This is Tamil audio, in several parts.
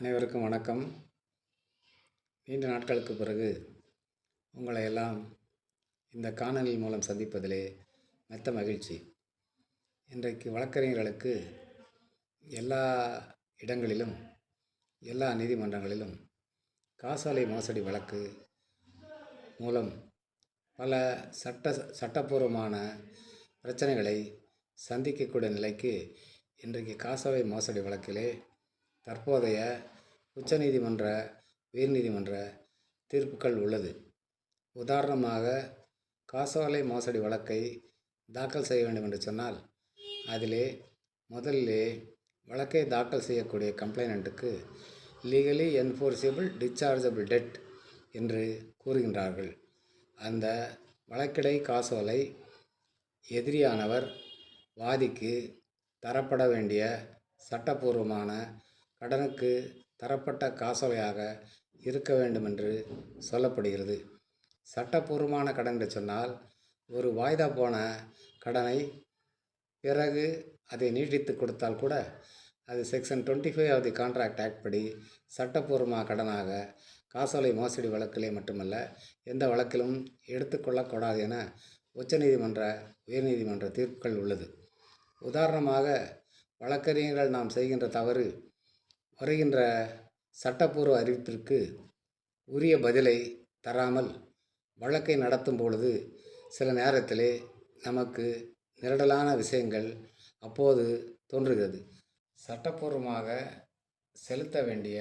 அனைவருக்கும் வணக்கம். நீண்ட நாட்களுக்கு பிறகு உங்களை எல்லாம் இந்த காணொலி மூலம் சந்திப்பதிலே மெத்த மகிழ்ச்சி. இன்றைக்கு வழக்கறிஞர்களுக்கு எல்லா இடங்களிலும் எல்லா நீதிமன்றங்களிலும் காசாலை மோசடி வழக்கு மூலம் பல சட்ட சட்டப்பூர்வமான பிரச்சனைகளை சந்திக்கக்கூடிய நிலைக்கு இன்றைக்கு காசாலை மோசடி வழக்கிலே தற்போதைய உச்சநீதிமன்ற உயர்நீதிமன்ற தீர்ப்புகள் உள்ளது. உதாரணமாக காசோலை மோசடி வழக்கை தாக்கல் செய்ய வேண்டும் என்று சொன்னால் அதிலே முதலிலே வழக்கை தாக்கல் செய்யக்கூடிய கம்ப்ளைனண்ட்டுக்கு லீகலி என்ஃபோர்ஸபிள் டிஸ்சார்ஜபிள் டெட் என்று கூறுகின்றார்கள். அந்த வழக்கிடை காசோலை எதிரியானவர் வாதிக்கு தரப்பட வேண்டிய சட்டப்பூர்வமான கடனுக்கு தரப்பட்ட காசோலையாக இருக்க வேண்டும் என்று சொல்லப்படுகிறது. சட்டப்பூர்வமான கடன் என்று சொன்னால் ஒரு வாய்தா போன கடனை பிறகு அதை நீட்டித்து கொடுத்தால் கூட அது section twenty five of the contract act படி சட்டப்பூர்வமாக கடனாக காசோலை மோசடி வழக்கிலே மட்டுமல்ல எந்த வழக்கிலும் எடுத்துக்கொள்ளக்கூடாது என உச்சநீதிமன்ற உயர்நீதிமன்ற தீர்ப்புகள் உள்ளது. உதாரணமாக வழக்கறிஞர்கள் நாம் செய்கின்ற தவறு வருகின்ற சட்டப்பூர்வ அறிவிப்பிற்கு உரிய பதிலை தராமல் வழக்கை நடத்தும் பொழுது சில நேரத்திலே நமக்கு நிரடலான விஷயங்கள் அப்போது தோன்றுகிறது. சட்டப்பூர்வமாக செலுத்த வேண்டிய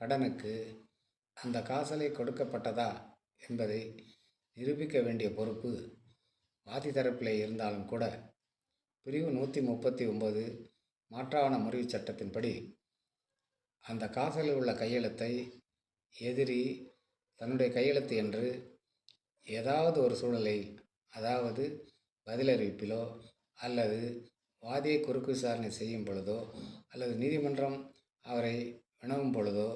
கடனுக்கு அந்த காசலை கொடுக்கப்பட்டதா என்பதை நிரூபிக்க வேண்டிய பொறுப்பு வாதி தரப்பில் இருந்தாலும் கூட பிரிவு நூற்றி முப்பத்தி ஒம்பது மாற்றாவண முறிவு சட்டத்தின்படி அந்த காசலில் உள்ள கையெழுத்தை எதிரி தன்னுடைய கையெழுத்து என்று ஏதாவது ஒரு சூழலில் அதாவது பதிலறிவிப்பிலோ அல்லது வாதியை குறுக்கு விசாரணை செய்யும் பொழுதோ அல்லது நீதிமன்றம் அவரை வினவும் பொழுதோ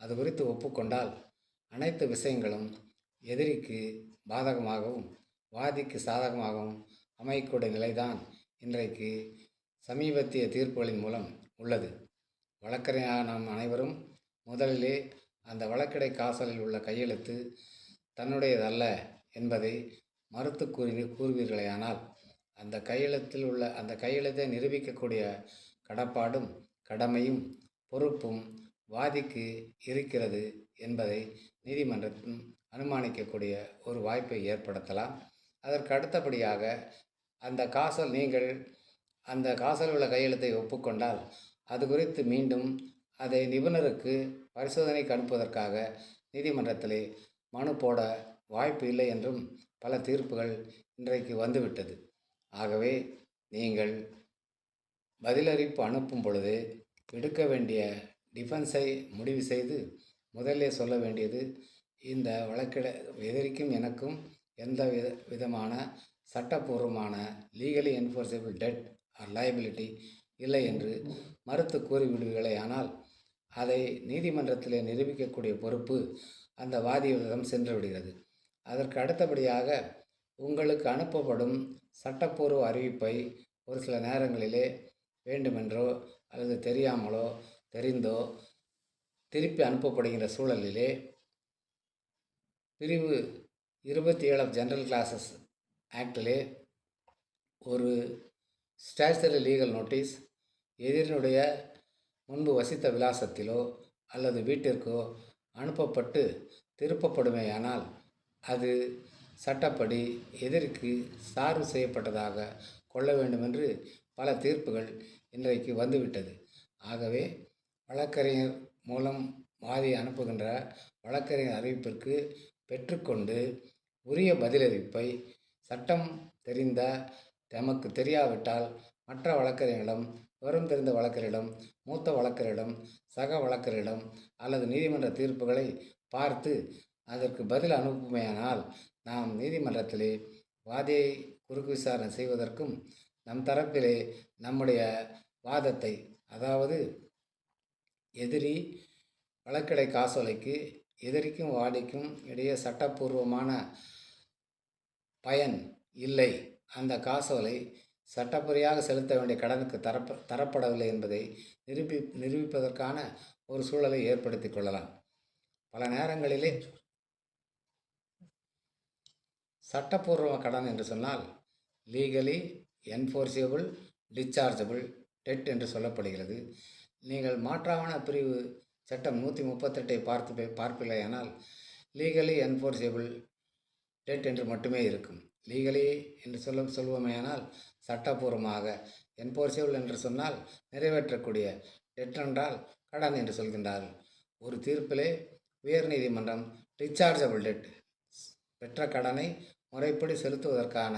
அது குறித்து ஒப்புக்கொண்டால் அனைத்து விஷயங்களும் எதிரிக்கு பாதகமாகவும் வாதிக்கு சாதகமாகவும் அமையக்கூடிய நிலைதான் இன்றைக்கு சமீபத்திய தீர்ப்புகளின் மூலம் உள்ளது. வழக்கறிஞராக நாம் அனைவரும் முதலிலே அந்த வழக்கடை காசலில் உள்ள கையெழுத்து தன்னுடையதல்ல என்பதை மறுத்து கூறி கூறுவீர்களேயானால் அந்த கையெழுத்தில் உள்ள அந்த கையெழுத்தை நிரூபிக்கக்கூடிய கடப்பாடும் கடமையும் பொறுப்பும் வாதிக்கு இருக்கிறது என்பதை நீதிமன்றத்தின் அனுமானிக்கக்கூடிய ஒரு வாய்ப்பை ஏற்படுத்தலாம். அதற்கு அடுத்தபடியாக அந்த காசல் நீங்கள் அந்த காசல் உள்ள கையெழுத்தை ஒப்புக்கொண்டால் அது குறித்து மீண்டும் அதை நிபுணருக்கு பரிசோதனைக்கு அனுப்புவதற்காக நீதிமன்றத்திலே மனு போட வாய்ப்பு இல்லை என்றும் பல தீர்ப்புகள் இன்றைக்கு வந்துவிட்டது. ஆகவே நீங்கள் பதிலறிப்பு அனுப்பும் பொழுது எடுக்க வேண்டிய டிஃபென்ஸை முடிவு செய்து முதல்ல சொல்ல வேண்டியது இந்த வழக்கிட எதிரிக்கும் எனக்கும் எந்த வித விதமான சட்டப்பூர்வமான legally enforceable debt or liability இல்லை என்று மறுத்து கூறிவிடுவீர்களே. ஆனால் அதை நீதிமன்றத்திலே நிரூபிக்கக்கூடிய பொறுப்பு அந்த வாதியிடம் சென்று விடுகிறது அதற்கு அடுத்தபடியாக உங்களுக்கு அனுப்பப்படும் சட்டப்பூர்வ அறிவிப்பை ஒரு சில நேரங்களிலே வேண்டுமென்றோ அல்லது தெரியாமலோ தெரிந்தோ திருப்பி அனுப்பப்படுகின்ற சூழலிலே பிரிவு இருபத்தி ஏழு ஆஃப் ஜென்ரல் கிளாஸஸ் ஆக்டிலே ஒரு ஸ்டாச்சுரி லீகல் நோட்டீஸ் எதிரினுடைய முன்பு வசித்த விலாசத்திலோ அல்லது வீட்டிற்கோ அனுப்பப்பட்டு திருப்பப்படுமேயானால் அது சட்டப்படி எதிரிக்கு சார்பு செய்யப்பட்டதாக கொள்ள வேண்டுமென்று பல தீர்ப்புகள் இன்றைக்கு வந்துவிட்டது. ஆகவே வழக்கறிஞர் மூலம் வாதி அனுப்புகின்ற வழக்கறிஞர் அறிவிப்பிற்கு பெற்றுக்கொண்டு உரிய பதிலளிப்பை சட்டம் தெரிந்த தமக்கு தெரியாவிட்டால் மற்ற வழக்கறிஞர்களிடம் விவரம் தெரிந்த வழக்கரிடம் மூத்த வழக்கரிடம் சக வழக்கரிடம் அல்லது நீதிமன்ற தீர்ப்புகளை பார்த்து அதற்கு பதில் அனுப்புமையானால் நாம் நீதிமன்றத்திலே வாதியை குறுக்கு விசாரணை செய்வதற்கும் நம் தரப்பிலே நம்முடைய வாதத்தை அதாவது எதிரி வழக்கடை காசோலைக்கு எதிரிக்கும் வாடிக்கும் இடையே சட்டப்பூர்வமான பயன் இல்லை. அந்த காசோலை சட்டப்படியாக செலுத்த வேண்டிய கடனுக்கு தரப்ப தரப்படவில்லை என்பதை நிரூபி நிரூபிப்பதற்கான ஒரு சூழலை ஏற்படுத்தி கொள்ளலாம். பல நேரங்களிலே சட்டப்பூர்வ கடன் என்று சொன்னால் லீகலி என்ஃபோர்சியபிள் டிஸ்சார்ஜபிள் டெட் என்று சொல்லப்படுகிறது. நீங்கள் மாற்றாவண பிரிவு சட்டம் நூற்றி முப்பத்தெட்டை பார்த்து பார்ப்பில்லையானால் லீகலி என்ஃபோர்சியபிள் டெட் என்று மட்டுமே இருக்கும். லீகலி என்று சொல்ல சொல்வோமேயானால் சட்டப்பூர்வமாக என்போர்சிபிள் என்று சொன்னால் நிறைவேற்றக்கூடிய டெட் என்றால் கடன் என்று சொல்கின்றார்கள் ஒரு தீர்ப்பிலே உயர்நீதிமன்றம் டிஸ்சார்ஜபிள் டெட் பெற்ற கடனை முறைப்படி செலுத்துவதற்கான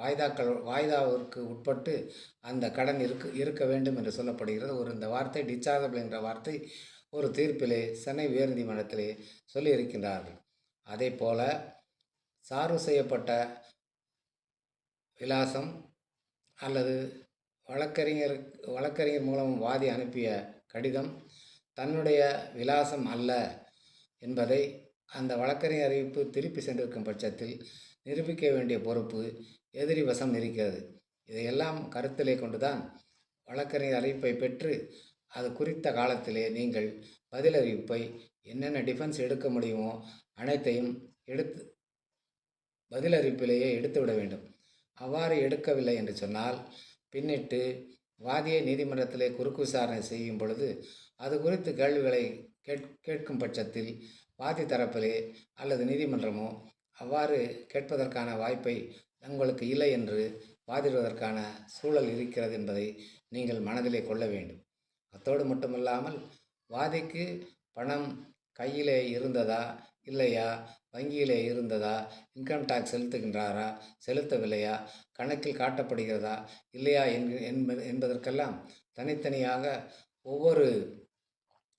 வாய்தாக்கள் வாய்தாவிற்கு உட்பட்டு அந்த கடன் இருக்கு இருக்க வேண்டும் என்று சொல்லப்படுகிறது. ஒரு இந்த வார்த்தை டிச்சார்ஜபிள் என்ற வார்த்தை ஒரு தீர்ப்பிலே சென்னை உயர்நீதிமன்றத்திலே சொல்லியிருக்கின்றார்கள். அதே போல சார்பு செய்யப்பட்ட விலாசம் அல்லது வழக்கறிஞர் வழக்கறிஞர் மூலம் வாதி அனுப்பிய கடிதம் தன்னுடைய விலாசம் அல்ல என்பதை அந்த வழக்கறிஞர் அறிவிப்பு திருப்பி சென்றிருக்கும் பட்சத்தில் நிரூபிக்க வேண்டிய பொறுப்பு எதிரி வசம் இருக்கிறது. இதையெல்லாம் கருத்திலே கொண்டுதான் வழக்கறிஞர் அறிவிப்பை பெற்று அது குறித்த காலத்திலே நீங்கள் பதில் அறிவிப்பை என்னென்ன டிஃபென்ஸ் எடுக்க முடியுமோ அனைத்தையும் எடுத்து பதில் அறிவிப்பிலேயே எடுத்து விட வேண்டும். அவ்வாறு எடுக்கவில்லை என்று சொன்னால் பின்னிட்டு வாதியை நீதிமன்றத்திலே குறுக்கு விசாரணை செய்யும் பொழுது அது குறித்து கேள்விகளை கேட் கேட்கும் பட்சத்தில் வாதி தரப்பிலே அல்லது நீதிமன்றமோ அவ்வாறு கேட்பதற்கான வாய்ப்பை உங்களுக்கு இல்லை என்று வாதிடுவதற்கான சூழல் இருக்கிறது என்பதை நீங்கள் மனதிலே கொள்ள வேண்டும். அத்தோடு மட்டுமல்லாமல் வாதிக்கு பணம் கையில் இருந்ததா? இல்லையா? வங்கியிலே இருந்ததா? இன்கம் டேக்ஸ் செலுத்துகின்றாரா? செலுத்தவில்லையா? கணக்கில் காட்டப்படுகிறதா? இல்லையா? என்பது என்பதற்கெல்லாம் தனித்தனியாக ஒவ்வொரு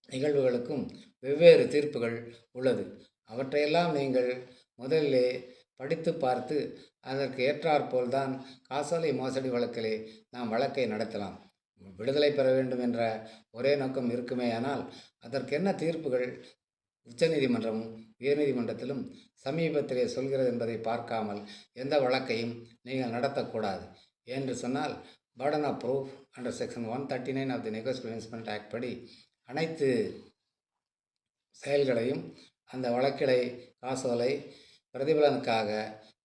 நிகழ்வுகளுக்கும் வெவ்வேறு தீர்ப்புகள் உள்ளது. அவற்றையெல்லாம் நீங்கள் முதலிலே படித்து பார்த்து அதற்கு ஏற்றாற்போல் தான் காசோலை மோசடி வழக்கிலே நாம் வழக்கை நடத்தலாம். விடுதலை பெற வேண்டும் என்ற ஒரே நோக்கம் இருக்குமேயானால் அதற்கென்ன தீர்ப்புகள் உச்சநீதிமன்றமும் உயர்நீதிமன்றத்திலும் சமீபத்திலே சொல்கிறது என்பதை பார்க்காமல் எந்த வழக்கையும் நீங்கள் நடத்தக்கூடாது. என்று சொன்னால் burden of proof under section one thirty nine of the negotiation act படி அனைத்து செயல்களையும் அந்த வழக்கிலை காசோலை பிரதிபலனுக்காக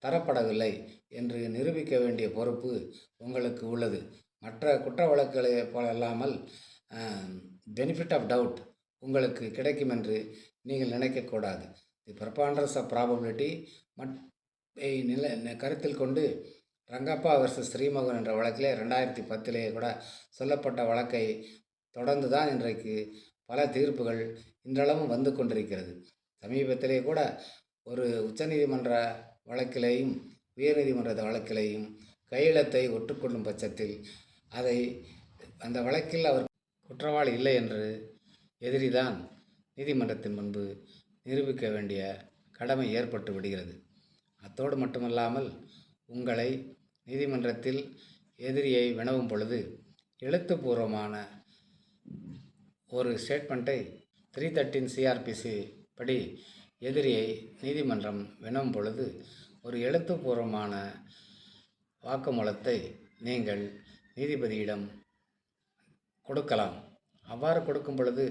தரப்படவில்லை என்று நிரூபிக்க வேண்டிய பொறுப்பு உங்களுக்கு உள்ளது. மற்ற குற்ற வழக்குகளை போல இல்லாமல் பெனிஃபிட் ஆஃப் டவுட் உங்களுக்கு கிடைக்கும் என்று நீங்கள் நினைக்கக்கூடாது. தி ப்ரப்பாண்டர்ஸ் ஆஃப் ப்ராபபிலிட்டி மட் நிலை கருத்தில் கொண்டு ரங்கப்பா வர்சஸ் ஸ்ரீமோகன் என்ற வழக்கிலே ரெண்டாயிரத்தி பத்திலேயே கூட சொல்லப்பட்ட வழக்கை தொடர்ந்து தான் இன்றைக்கு பல தீர்ப்புகள் இன்றளவும் வந்து கொண்டிருக்கிறது. சமீபத்திலே கூட ஒரு உச்சநீதிமன்ற வழக்கிலேயும் உயர்நீதிமன்ற வழக்கிலேயும் கையெழுத்தை ஒற்றுக்கொள்ளும் பட்சத்தில் அதை அந்த வழக்கில் அவர் குற்றவாளி இல்லை என்று எதிரிதான் நீதிமன்றத்தின் முன்பு நிரூபிக்க வேண்டிய கடமை ஏற்பட்டு விடுகிறது. அத்தோடு மட்டுமல்லாமல் உங்களை நீதிமன்றத்தில் எதிரியை வினவும் பொழுது எழுத்துப்பூர்வமான ஒரு ஸ்டேட்மெண்ட்டை த்ரீ தேர்ட்டின் சிஆர்பிசி படி எதிரியை நீதிமன்றம் வினவும் பொழுது ஒரு எழுத்துப்பூர்வமான வாக்குமூலத்தை நீங்கள் நீதிபதியிடம் கொடுக்கலாம். அவ்வாறு கொடுக்கும் பொழுது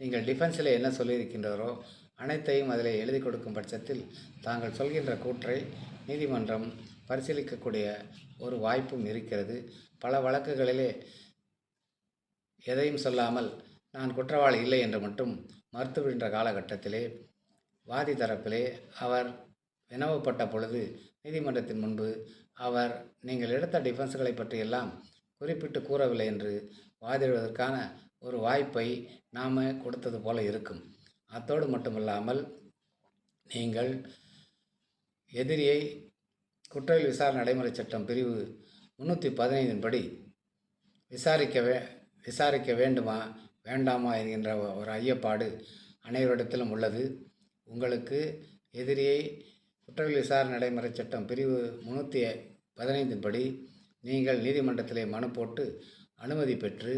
நீங்கள் டிஃபென்ஸில் என்ன சொல்லியிருக்கின்றாரோ அனைத்தையும் அதில் எழுதி கொடுக்கும் பட்சத்தில் தாங்கள் சொல்கின்ற கூற்றை நீதிமன்றம் பரிசீலிக்கக்கூடிய ஒரு வாய்ப்பும் இருக்கிறது. பல வழக்குகளிலே எதையும் சொல்லாமல் நான் குற்றவாளி இல்லை என்று மட்டும் மறுத்துவிடுகின்ற காலகட்டத்திலே வாதி தரப்பிலே அவர் வினவப்பட்ட பொழுது நீதிமன்றத்தின் முன்பு அவர் நீங்கள் எடுத்த டிஃபென்ஸ்களை பற்றியெல்லாம் குறிப்பிட்டு கூறவில்லை என்று வாதிடுவதற்கான ஒரு வாய்ப்பை நாம் கொடுத்தது போல இருக்கும். அத்தோடு மட்டுமல்லாமல் நீங்கள் எதிரியை குற்றவியல் விசாரணை நடைமுறை சட்டம் பிரிவு முந்நூற்றி பதினைந்தின் படி விசாரிக்க வே விசாரிக்க வேண்டுமா வேண்டாமா என்கின்ற ஒரு ஐயப்பாடு அனைவரிடத்திலும் உள்ளது. உங்களுக்கு எதிரியை குற்றவியல் விசாரணை நடைமுறை சட்டம் பிரிவு முந்நூற்றி பதினைந்தின் படி நீங்கள் நீதிமன்றத்திலே மனு போட்டு அனுமதி பெற்று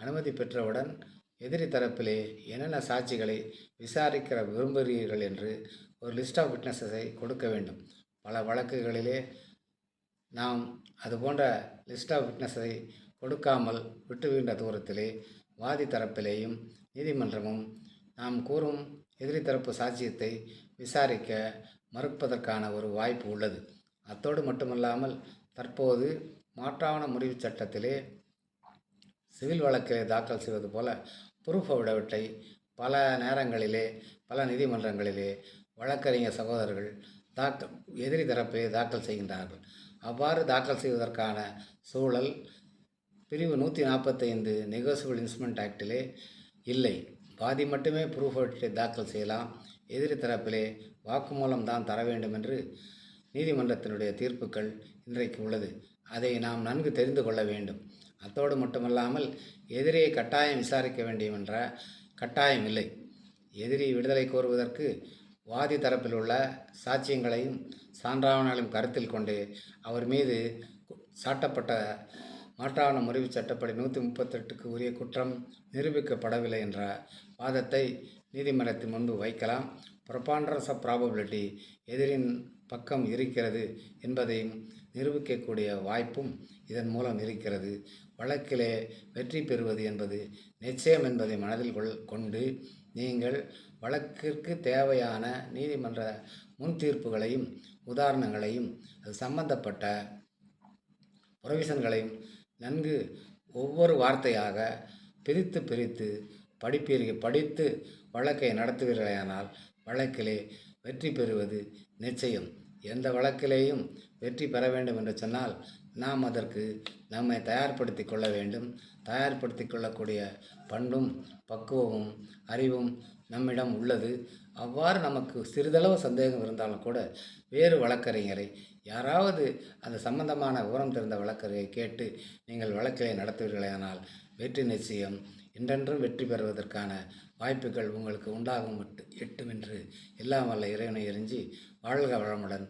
அனுமதி பெற்றவுடன் எதிரி தரப்பிலே என்னென்ன சாட்சிகளை விசாரிக்கிற விரும்புகிறீர்கள் என்று ஒரு லிஸ்ட் ஆஃப் விட்னஸஸை கொடுக்க வேண்டும். பல வழக்குகளிலே நாம் அது போன்ற லிஸ்ட் ஆஃப் விட்னஸை கொடுக்காமல் விட்டுவிட்ட தூரத்திலே வாதி தரப்பிலேயும் நீதிமன்றமும் நாம் கூறும் எதிரி தரப்பு சாட்சியத்தை விசாரிக்க மறுப்பதற்கான ஒரு வாய்ப்பு உள்ளது. அத்தோடு மட்டுமல்லாமல் தற்போது மாற்றாவண முடிவு சட்டத்திலே சிவில் வழக்கிலே தாக்கல் செய்வது போல ப்ரூஃப் அவிடவிட்டை பல நேரங்களிலே பல நீதிமன்றங்களிலே வழக்கறிஞர் சகோதரர்கள் தாக்கல் எதிரி தரப்பிலே தாக்கல் செய்கின்றார்கள். அவ்வாறு தாக்கல் செய்வதற்கான சூழல் பிரிவு நூற்றி நாற்பத்தைந்து நெகோசியபிள் இன்ஸ்ட்ருமெண்ட் ஆக்டிலே இல்லை. பாதி மட்டுமே ப்ரூஃப் அவிடவிட்டை தாக்கல் செய்யலாம். எதிரி தரப்பிலே வாக்குமூலம் தான் தர வேண்டும் என்று நீதிமன்றத்தினுடைய தீர்ப்புகள் இன்றைக்கு உள்ளது. அதை நாம் நன்கு தெரிந்து கொள்ள வேண்டும். அத்தோடு மட்டுமல்லாமல் எதிரியை கட்டாயம் விசாரிக்க வேண்டும் என்ற கட்டாயம் இல்லை. எதிரி விடுதலை கோருவதற்கு வாதி தரப்பில் உள்ள சாட்சியங்களையும் சான்றாவணங்களையும் கருத்தில் கொண்டு அவர் மீது சாட்டப்பட்ட மாற்றாவண முறிவு சட்டப்படி நூற்றி முப்பத்தெட்டுக்கு உரிய குற்றம் நிரூபிக்கப்படவில்லை என்ற வாதத்தை நீதிமன்றத்தின் முன்பு வைக்கலாம். ப்ரொபாண்டரஸ் ஆஃப் ப்ராபபிலிட்டி எதிரின் பக்கம் இருக்கிறது என்பதையும் நிரூபிக்கக்கூடிய வாய்ப்பும் இதன் மூலம் இருக்கிறது. வழக்கிலே வெற்றி பெறுவது என்பது நிச்சயம் என்பதை மனதில் கொள் கொண்டு நீங்கள் வழக்கிற்கு தேவையான நீதிமன்ற முன் தீர்ப்புகளையும் உதாரணங்களையும் அது சம்பந்தப்பட்ட ப்ரொவிஷன்களையும் நன்கு ஒவ்வொரு வார்த்தையாக பிரித்து பிரித்து படிப்பீர்கள் படித்து வழக்கை நடத்துவீர்களேயானால் வழக்கிலே வெற்றி பெறுவது நிச்சயம். எந்த வழக்கிலேயும் வெற்றி பெற வேண்டும் என்று சொன்னால் நாம் அதற்கு நம்மை தயார்படுத்தி கொள்ள வேண்டும். தயார்படுத்தி கொள்ளக்கூடிய பண்பும் பக்குவமும் அறிவும் நம்மிடம் உள்ளது. அவ்வாறு நமக்கு சிறிதளவு சந்தேகம் இருந்தாலும் கூட வேறு வழக்கறிஞரை யாராவது அந்த சம்பந்தமான விவரம் தெரிந்த வழக்கறிஞரை கேட்டு நீங்கள் வழக்கிலே நடத்துவீர்களானால் வெற்றி நிச்சயம். என்றென்றும் வெற்றி பெறுவதற்கான வாய்ப்புகள் உங்களுக்கு உண்டாகும் எட்டும் என்று எல்லாம் வல்ல இறைவனை எறிஞ்சி வாழ்க வளமுடன்.